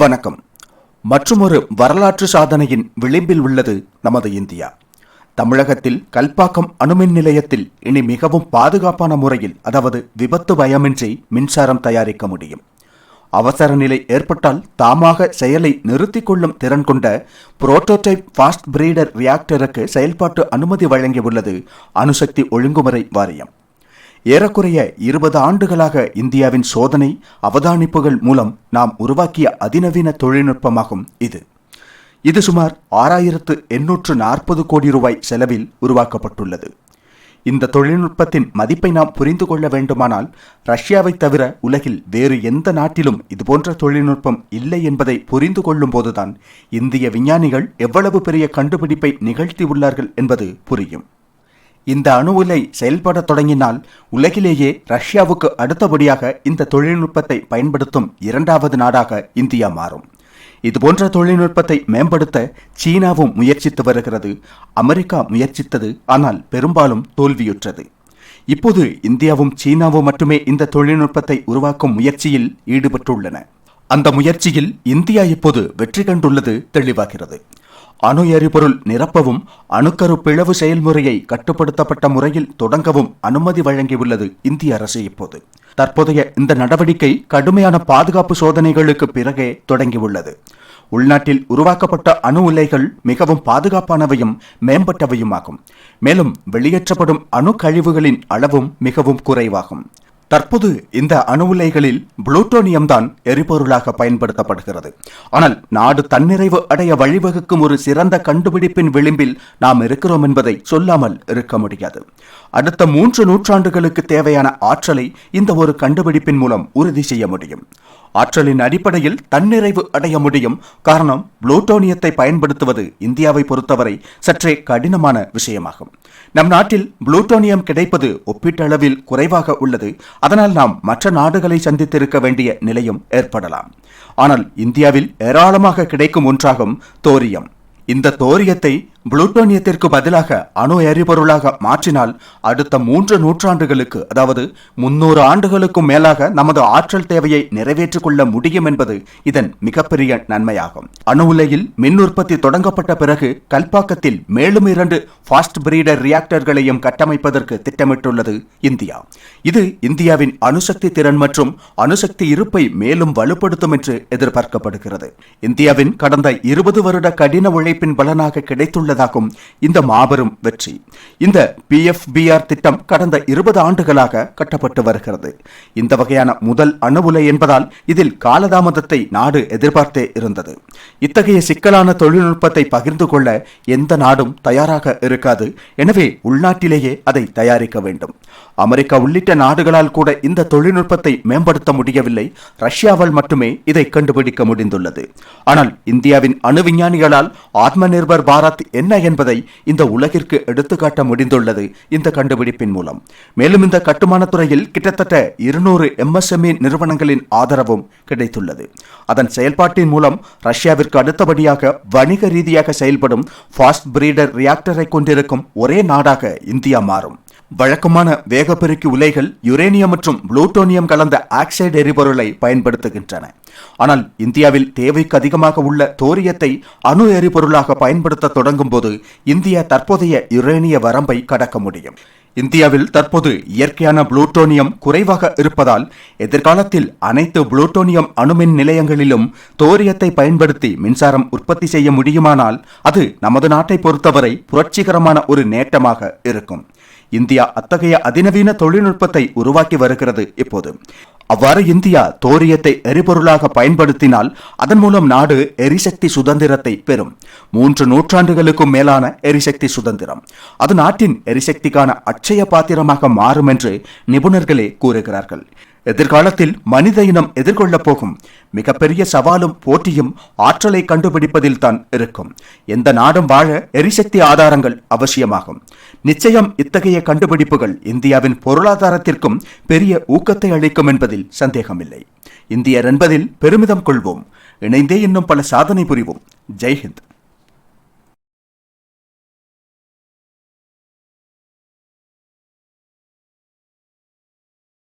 வணக்கம். மற்றுமொரு வரலாற்று சாதனையின் விளிம்பில் உள்ளது நமது இந்தியா. தமிழகத்தில் கல்பாக்கம் அணுமின் நிலையத்தில் இனி மிகவும் பாதுகாப்பான முறையில் அதாவது விபத்து பயமின்றி மின்சாரம் தயாரிக்க முடியும். அவசர நிலை ஏற்பட்டால் தாமாக செயலை நிறுத்திக் கொள்ளும் திறன் கொண்ட புரோட்டோடைப் ஃபாஸ்ட் பிரீடர் ரியாக்டருக்கு செயல்பாட்டு அனுமதி வழங்கியுள்ளது அணுசக்தி ஒழுங்குமுறை வாரியம். ஏறக்குறைய இருபது ஆண்டுகளாக இந்தியாவின் சோதனை அவதானிப்புகள் மூலம் நாம் உருவாக்கிய அதிநவீன தொழில்நுட்பமாகும் இது. இது சுமார் ஆறாயிரத்து எண்ணூற்று நாற்பது கோடி ரூபாய் செலவில் உருவாக்கப்பட்டுள்ளது. இந்த தொழில்நுட்பத்தின் மதிப்பை நாம் புரிந்து கொள்ள வேண்டுமானால் ரஷ்யாவை தவிர உலகில் வேறு எந்த நாட்டிலும் இதுபோன்ற தொழில்நுட்பம் இல்லை என்பதை புரிந்து கொள்ளும் போதுதான் இந்திய விஞ்ஞானிகள் எவ்வளவு பெரிய கண்டுபிடிப்பை நிகழ்த்தியுள்ளார்கள் என்பது புரியும். இந்த அணு உலை செயல்பட தொடங்கினால் உலகிலேயே ரஷ்யாவுக்கு அடுத்தபடியாக இந்த தொழில்நுட்பத்தை பயன்படுத்தும் இரண்டாவது நாடாக இந்தியா மாறும். இதுபோன்ற தொழில்நுட்பத்தை மேம்படுத்த சீனாவும் முயற்சித்து வருகிறது. அமெரிக்கா முயற்சித்தது ஆனால் பெரும்பாலும் தோல்வியுற்றது. இப்போது இந்தியாவும் சீனாவும் மட்டுமே இந்த தொழில்நுட்பத்தை உருவாக்கும் முயற்சியில் ஈடுபட்டுள்ளன. அந்த முயற்சியில் இந்தியா இப்போது வெற்றி கண்டுள்ளது தெளிவாகிறது. அணு எரிபொருள் நிரப்பவும் அணுக்கரு பிளவு செயல்முறையை கட்டுப்படுத்தப்பட்ட முறையில் தொடங்கவும் அனுமதி வழங்கியுள்ளது இந்திய அரசு இப்போது. தற்போதைய இந்த நடவடிக்கை கடுமையான பாதுகாப்பு சோதனைகளுக்கு பிறகே தொடங்கியுள்ளது. உள்நாட்டில் உருவாக்கப்பட்ட அணு உலைகள் மிகவும் பாதுகாப்பானவையும் மேம்பட்டவையுமாகும். மேலும் வெளியேற்றப்படும் அணு கழிவுகளின் அளவும் மிகவும் குறைவாகும். தற்போது இந்த அணு உலைகளில் புளூட்டோனியம் தான் எரிபொருளாக பயன்படுத்தப்படுகிறது. ஆனால் நாடு தன்னிறைவு அடைய வழிவகுக்கும் ஒரு சிறந்த கண்டுபிடிப்பின் விளிம்பில் நாம் இருக்கிறோம் என்பதை சொல்லாமல் இருக்க முடியாது. அடுத்த மூன்று நூற்றாண்டுகளுக்கு தேவையான ஆற்றலை இந்த ஒரு கண்டுபிடிப்பின் மூலம் உறுதி செய்ய முடியும். ஆற்றலின் அடிப்படையில் தன்னிறைவு அடைய முடியும். காரணம் புளூட்டோனியத்தை பயன்படுத்துவது இந்தியாவை பொறுத்தவரை சற்றே கடினமான விஷயமாகும். நம் நாட்டில் புளூட்டோனியம் கிடைப்பது ஒப்பீட்டளவில் குறைவாக உள்ளது. அதனால் நாம் மற்ற நாடுகளை சந்தித்திருக்க வேண்டிய நிலையும் ஏற்படலாம். ஆனால் இந்தியாவில் ஏராளமாக கிடைக்கும் ஒன்றாகும் தோரியம். இந்த தோரியத்தை புளூட்டோனியத்திற்கு பதிலாக அணு எரிபொருளாக மாற்றினால் அடுத்த மூன்று நூற்றாண்டுகளுக்கு அதாவது முன்னூறு ஆண்டுகளுக்கும் மேலாக நமது ஆற்றல் தேவையை நிறைவேற்றிக் கொள்ள முடியும் என்பது இதன் மிகப்பெரிய நன்மையாகும். அணு உலையில் மின் உற்பத்தி தொடங்கப்பட்ட பிறகு கல்பாக்கத்தில் மேலும் இரண்டு ஃபாஸ்ட் பிரீடர் ரியாக்டர்களையும் கட்டமைப்பதற்கு திட்டமிட்டுள்ளது இந்தியா. இது இந்தியாவின் அணுசக்தி திறன் மற்றும் அணுசக்தி இருப்பை மேலும் வலுப்படுத்தும் என்று எதிர்பார்க்கப்படுகிறது. இந்தியாவின் கடந்த இருபது வருட கடின உழைப்பின் பலனாக கிடைத்துள்ள உள்ளதாகும். இந்த மாபெரும் வெற்றி. இந்த பி எஃப் பிஆர் திட்டம் கடந்த இருபது ஆண்டுகளாக கட்டப்பட்டு வருகிறது. இந்த வகையான முதல் அணுவுலை என்பதால் இதில் காலதாமதத்தை நாடு எதிர்பார்த்தே இருந்தது. இத்தகைய சிக்கலான தொழில்நுட்பத்தை பகிர்ந்து கொள்ள எந்த நாடும் தயாராக இருக்காது. எனவே உள்நாட்டிலேயே அதை தயாரிக்க வேண்டும். அமெரிக்கா உள்ளிட்ட நாடுகளால் கூட இந்த தொழில்நுட்பத்தை மேம்படுத்த முடியவில்லை. ரஷ்யாவால் மட்டுமே இதை கண்டுபிடிக்க முடிந்துள்ளது. ஆனால் இந்தியாவின் அணு விஞ்ஞானிகளால் ஆத்ம நிர்பர் பாரத் என்ன என்பதை இந்த உலகிற்கு எடுத்துக்காட்ட முடிந்துள்ளது இந்த கண்டுபிடிப்பின் மூலம். மேலும் இந்த கட்டுமான துறையில் கிட்டத்தட்ட இருநூறு எம்எஸ்எம்இ நிறுவனங்களின் ஆதரவும் கிடைத்துள்ளது. அதன் செயல்பாட்டின் மூலம் ரஷ்யாவிற்கு அடுத்தபடியாக வணிக ரீதியாக செயல்படும் ஃபாஸ்ட் பிரீடர் ரியாக்டரை கொண்டிருக்கும் ஒரே நாடாக இந்தியா மாறும். வழக்கமான வேகப்பெருக்கி உலைகள் யுரேனியம் மற்றும் புளூட்டோனியம் கலந்த ஆக்சைடு எரிபொருளை பயன்படுத்துகின்றன. ஆனால் இந்தியாவில் தேவைக்கு அதிகமாக உள்ள தோரியத்தை அணு எரிபொருளாக பயன்படுத்த தொடங்கும் போது இந்தியா தற்போதைய யுரேனிய வரம்பை கடக்க முடியும். இந்தியாவில் தற்போது இயற்கையான புளூட்டோனியம் குறைவாக இருப்பதால் எதிர்காலத்தில் அனைத்து புளூட்டோனியம் அணுமின் நிலையங்களிலும் தோரியத்தை பயன்படுத்தி மின்சாரம் உற்பத்தி செய்ய முடியுமானால் அது நமது நாட்டை பொறுத்தவரை புரட்சிகரமான ஒரு நேட்டமாக இருக்கும். இந்தியா அத்தகைய அதிநவீன தொழில்நுட்பத்தை உருவாக்கி வருகிறது இப்போது. அவ்வாறு இந்தியா தோரியத்தை எரிபொருளாக பயன்படுத்தினால் அதன் மூலம் நாடு எரிசக்தி சுதந்திரத்தை பெறும். மூன்று நூற்றாண்டுகளுக்கும் மேலான எரிசக்தி சுதந்திரம். அது நாட்டின் எரிசக்திக்கான அட்சய பாத்திரமாக மாறும் என்று நிபுணர்களே கூறுகிறார்கள். எதிர்காலத்தில் மனித இனம் எதிர்கொள்ளப் போகும். மிகப்பெரிய சவாலும் போட்டியும் ஆற்றலை கண்டுபிடிப்பதில் தான் இருக்கும். எந்த நாடும் வாழ எரிசக்தி ஆதாரங்கள் அவசியமாகும். நிச்சயம் இத்தகைய கண்டுபிடிப்புகள் இந்தியாவின் பொருளாதாரத்திற்கும் பெரிய ஊக்கத்தை அளிக்கும் என்பதில் சந்தேகமில்லை. இந்தியர் என்பதில் பெருமிதம் கொள்வோம். இணைந்தே இன்னும் பல சாதனை புரிவோம். ஜெய்ஹிந்த்.